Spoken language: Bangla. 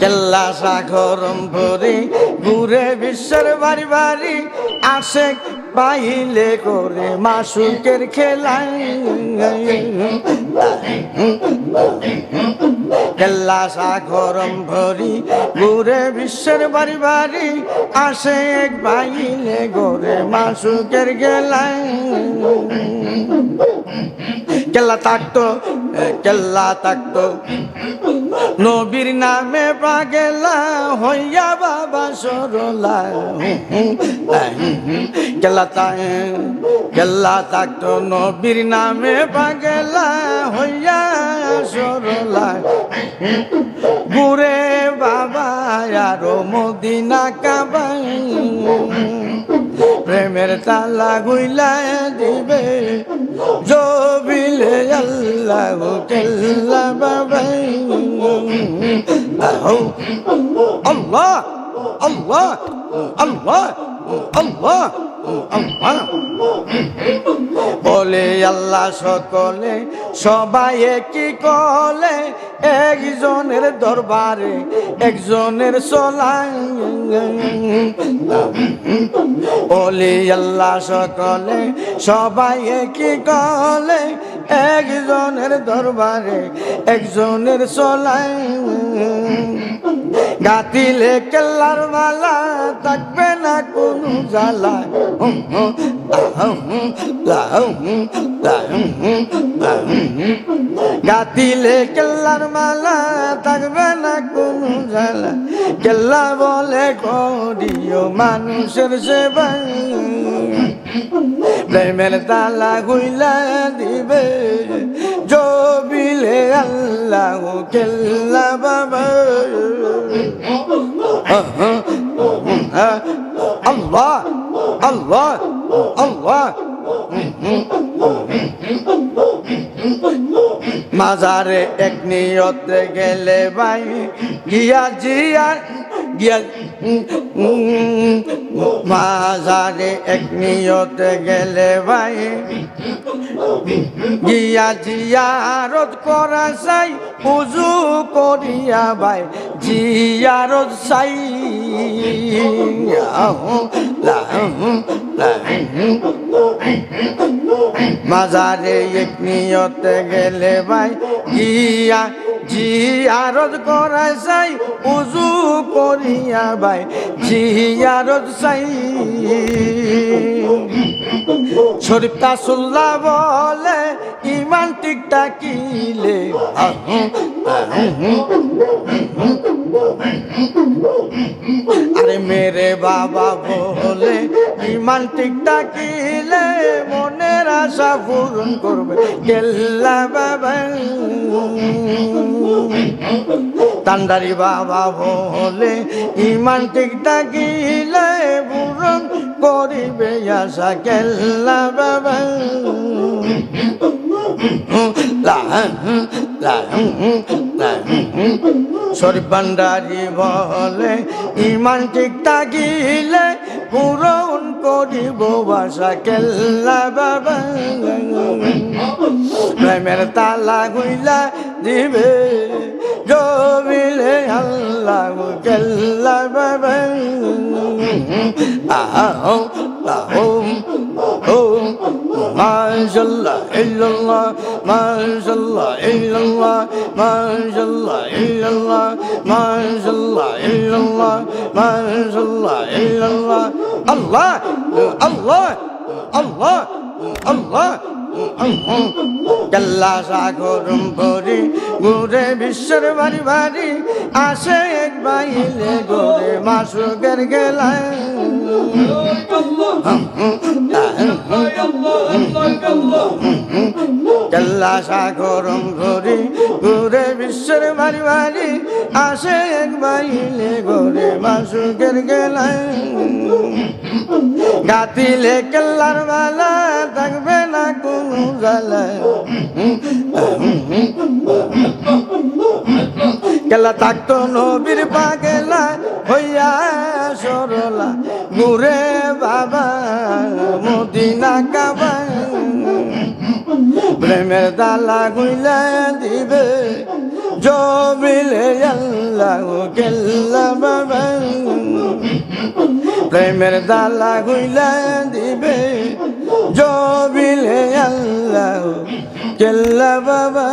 কেল্লা সাগরম ভরি ঘুরে বিশ্বের বাড়ি বাড়ি আসে পাইলে করে মাসুকের খেলায় কেল্লা সাগরম ভরি ঘুরে বিশ্বের বাড়ি বাড়ি আসে এক বাইলে গোরে মাসুকের গেলায় কেল্লা থাকতো কেল্লা থাকতো নবীর নামে পাগেলা হইয়া বাবা সরলা। কেল্লা তা কেল্লা থাকতো নবীর নামে পাগেলা হইয়া সরলা। ঘুরে বাবা আরও মদিনা কাবাই প্রেমের তালা গুইলা দিবে। জবিলে আল্লাহ কেল্লা বাবাই। আল্লাহ আল্লাহ আল্লাহ আল্লাহ। বলে আল্লাহ সকলে, সবাই কি কলে, একজনের দরবারে, একজনের সলাই বলে আল্লাহ সকলে, সবাই কি কলে একজনের দরবারে, একজনের চলাই গাতিলে কেল্লার মালা থাকবে না কোনো জ্বালা গাতিলে কেল্লার মালা থাকবে না কোনো জ্বালা কেল্লা বলে করিও মানুষের সেবা প্রেমের তালা গুইলা দিবে। জবিলে আল্লাহ কেল্লা মাজারে এক নিয়তে গেলে ভাই গিয়া জিয়া গিয়া মাজারে এক নিয়তে গেলে ভাই। গিয়া জিয়ারত করা চাই উজু করিয়া ভাই। জিয়ারত চাই মাজারে এক নিয়তে গেলে ভাই। গিয়া জিয়ারত করা চাই উজু করিয়া ভাই জিয়ারত চাই। শরীফ তাসুল্লাহ বলে ইমান টিকটা কিলে আরে মেরে বাবা বলে, ইমান টিকটা কিলে মনের আশা পূরণ করবে কেল্লা বাবা তান্ডারি বাবা বলে, ইমান টিকটা কিলে পূরণ করিবে আশা কেল্লা বাবা শরীফ ভান্ডারি বলে, ইমান ঠিক থাকিলে পূরণ করিব বাসা কেল্লা বাবা। প্রেমের তালা গুইলা দিবে, জমিলে আল্লাহ কেল্লা বাবা। আহ আহ ما شاء الله إلا الله ما شاء الله إلا الله ما شاء الله إلا الله ما شاء الله إلا الله ما شاء الله إلا الله الله الله الله الله كلا ساكو رمبوري غوري بشر باري باري آسي বাইলে ঘুরে মাসুকের গেলায় কাল্লা সাগরম ভরি ঘুরে বিশ্বের বাড়ি বাড়ি আসে এক বাইলে ঘুরে মাসুকের গেলায় গাতিলে কেল্লার বালা থাকবে না কোনো জ্বালা। গেলা থাকতো নবীর পাগেলা হইয়া সরলা। মুরে বাবা, মদিনা কাবা প্রেমের দালা গুইলা দিবে জবিলে আল্লাহ কেল্লা বাবা। প্রেমের দালা গুইলা দিবে জবিলে আল্লাহ কেল্লা বাবা।